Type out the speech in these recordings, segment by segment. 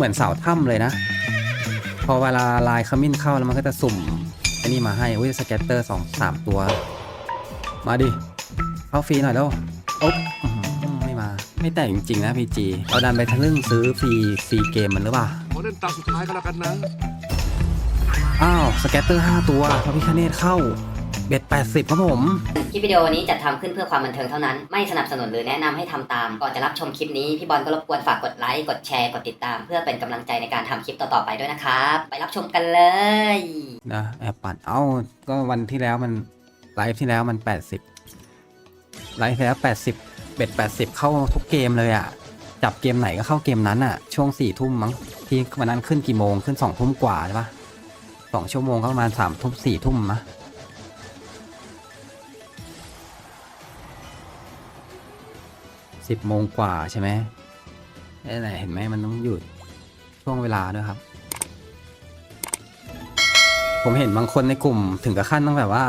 เหมือนเสาถ้ำเลยนะ พอเวลาลายขมิ้นเข้าแล้วมันก็จะสุ่มไอ้นี่มาให้อุ้ยสเก็ตเตอร์สองสามตัว มาดิ เข้าฟรีหน่อยแล้วอ๊บอื้อหือไม่มา ไม่แต่งจริงๆนะพีจีเราดันไปทะลึ่งซื้อฟรีฟรีเกมมันหรือเปล่าขอเล่นตาสุดท้ายก็แล้วกันนะ อ้าว สเก็ตเตอร์ห้าตัวพระพิคเนตเข้า เบ็ดแปดสิบครับผม คลิปวิดีโอนี้จัดทำขึ้นเพื่อความบันเทิงเท่านั้น ไม่สนับสนุนหรือแนะนำให้ทำตาม ก่อนจะรับชมคลิปนี้ พี่บอลก็รบกวนฝากกดไลค์ กดแชร์ กดติดตาม เพื่อเป็นกำลังใจในการทำคลิปต่อๆไปด้วยนะครับ ไปรับชมกันเลยนะแอบปัด เอ้า ก็วันที่แล้วมันไลฟ์ที่แล้วมัน 80 ไลฟ์ที่แล้ว 80เบ็ด80 เข้าทุกเกมเลยอะ่ะจับเกมไหนก็เข้าเกมนั้นอะ่ะช่วง4ทุ่มมั้ง ที่วันนั้นขึ้นกี่โมง ขึ้น2ทุ่มกว่าใช่ปะสองชั่วโมงก็ประมาณ3ทุ่ม4ทุ่มมะ สิบโมงกว่าใช่ไหมนี่แหละเห็นไหมมันต้องหยุดช่วงเวลาด้วยครับ ผมเห็นบางคนในกลุ่มถึงกับขั้นต้องแบบว่า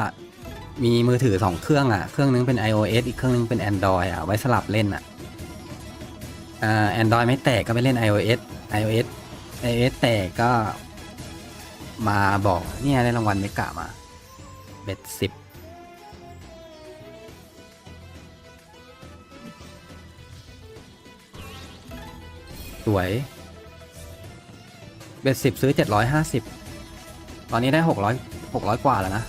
มีมือถือสองเครื่องอะ เครื่องนึงเป็น iOS อีกเครื่องนึงเป็น Android อะ ไว้สลับเล่นอะอ่า Android ไม่แตกก็ไปเล่น iOS iOS iOS แตกก็มาบอกเนี่ยได้รางวัลไม่กะมาเบ็ดสิบ สวยเบ็ดสิบซื้อเจ็ดร้อยห้าสิบตอนนี้ได้หกร้อยหกร้อยกว่าแล้วนะ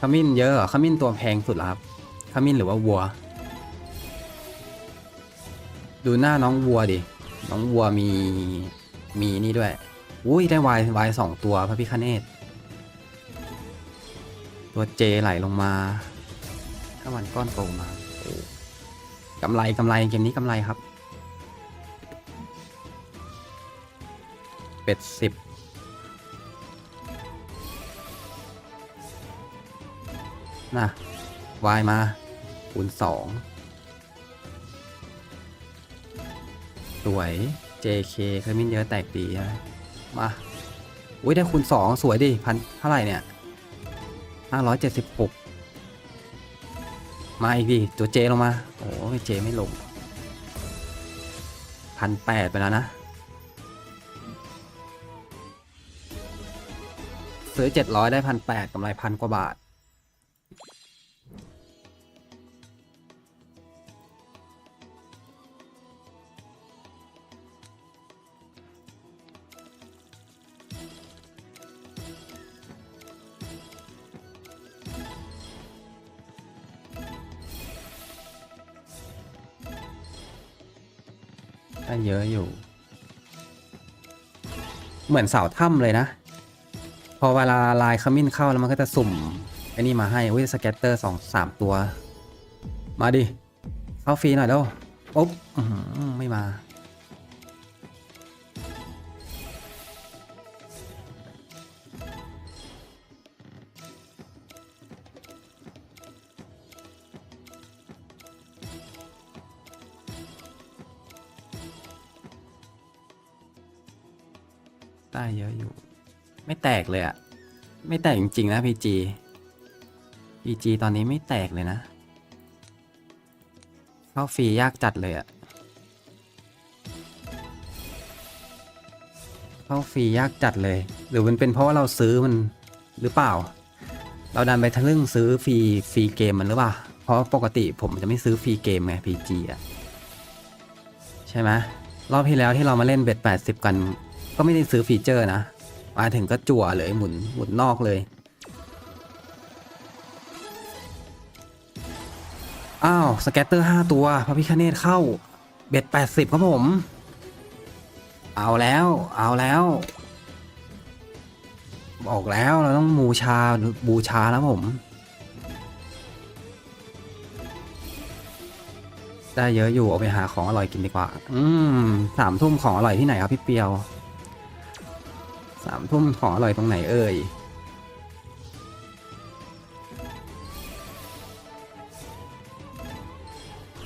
ขมิ้นเยอะเหรอขมิ้นตัวแพงสุดแล้วครับขมิ้นหรือว่าวัว ดูหน้าน้องวัวดิ น้องวัวมีมีนี่ด้วย อุ้ยได้วายวายสองตัวพระพิคเนต ตัวเจไหลลงมาถ้ามันก้อนโตมากำไรกำไรเกมนี้กำไรครับเป็ดสิบนะวายมาคูณสองสวย JK เคยมินเยอะแตกดีนะมา อุ้ยได้คูณสองสวยดิพันเท่าไหร่เนี่ย ห้าร้อยเจ็ดสิบหกมาอีกดีตัวเจลงมา โอ้ยเจไม่ลงพันแปดไปแล้วนะ ซื้อเจ็ดร้อยได้พันแปดกำไรพันกว่าบาท ได้เยอะอยู่ เหมือนเสาถ้ำเลยนะ พอเวลาลายขมิ้นเข้าแล้วมันก็จะสุ่มไอ้นี่มาให้อุ้ยสเก็ตเตอร์สองสามตัว มาดิ เข้าฟรีหน่อยแล้วอ๊บไม่มา ได้เยอะอยู่ ไม่แตกเลยอะไม่แตกจริงๆนะพีจีพีจีตอนนี้ไม่แตกเลยนะ เข้าฟรียากจัดเลยอะเข้าฟรียากจัดเลย หรือมันเป็นเพราะว่าเราซื้อมันหรือเปล่า เราดันไปทะลึ่งซื้อฟรีฟรีเกมมันหรือเปล่า เพราะปกติผมจะไม่ซื้อฟรีเกมไงพีจีอะใช่ไหมรอบที่แล้วที่เรามาเล่นเบ็ดแปดสิบกัน ก็ไม่ได้ซื้อฟีเจอร์นะ มาถึงก็จั่วเลยหมุนหมุนนอกเลย อ้าว สแกตเตอร์ห้าตัว พระพิคเนตเข้า เบ็ดแปดสิบครับผม เอาแล้ว เอาแล้ว บอกแล้วเราต้องมูชาบูชาแล้วผม ได้เยอะอยู่ เอาไปหาของอร่อยกินดีกว่า อืมสามทุ่มของอร่อยที่ไหนครับพี่เปียว สามทุ่มขออร่อยตรงไหนเอ่ย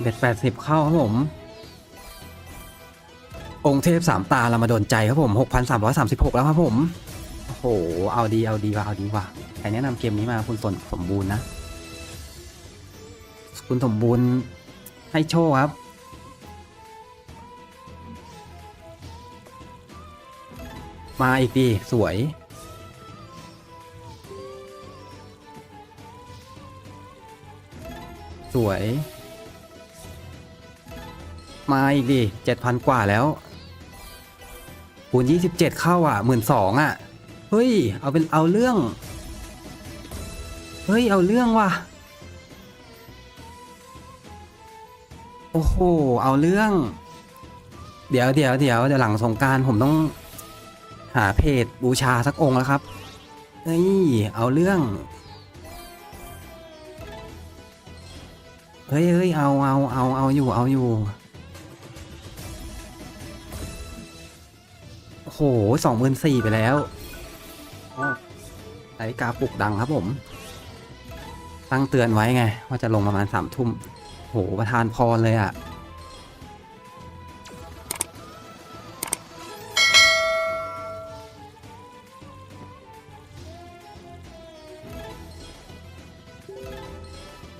เบ็ดแปดสิบเข้าครับผม องค์เทพสามตาเรามาโดนใจครับผมหกพันสามร้อยสามสิบหกแล้วครับผม โอ้โห เอาดีเอาดีว่ะเอาดีว่ะใครแนะนำเกมนี้มาคุณสนสมบูรณ์นะ คุณสมบูรณ์ให้โชคครับ มาอีกดีสวย สวย มาอีกดิเจ็ดพันกว่าแล้วคูณยี่สิบเจ็ดเข้าอะหมื่นสองอะ เฮ้ย เอาเป็นเอาเรื่อง เฮ้ย เอาเรื่องว่ะ โอ้โห เอาเรื่อง เดี๋ยวเดี๋ยวเดี๋ยวเดี๋ยวหลังสงการผมต้อง หาเพจบูชาสักองค์แล้วครับเฮ้ยเอาเรื่อง เฮ้ยเฮ้ยเอาเอาเอาเอาอยู่เอาอยู่โอ้โหสองหมื่นสี่ไปแล้วอ้าวนาฬิกาปลุกดังครับผม ตั้งเตือนไว้ไง ว่าจะลงประมาณสามทุ่มโหประธานพรเลยอะ่ะ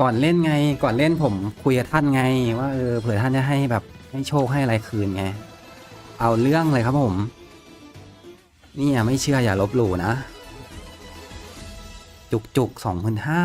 ก่อนเล่นไง ก่อนเล่นผมคุยกับท่านไง ว่าเออเผื่อท่านจะให้แบบให้โชคให้อะไรคืนไง เอาเรื่องเลยครับผม นี่ไม่เชื่ออย่าลบหลู่นะ จุกจุกสองพันห้า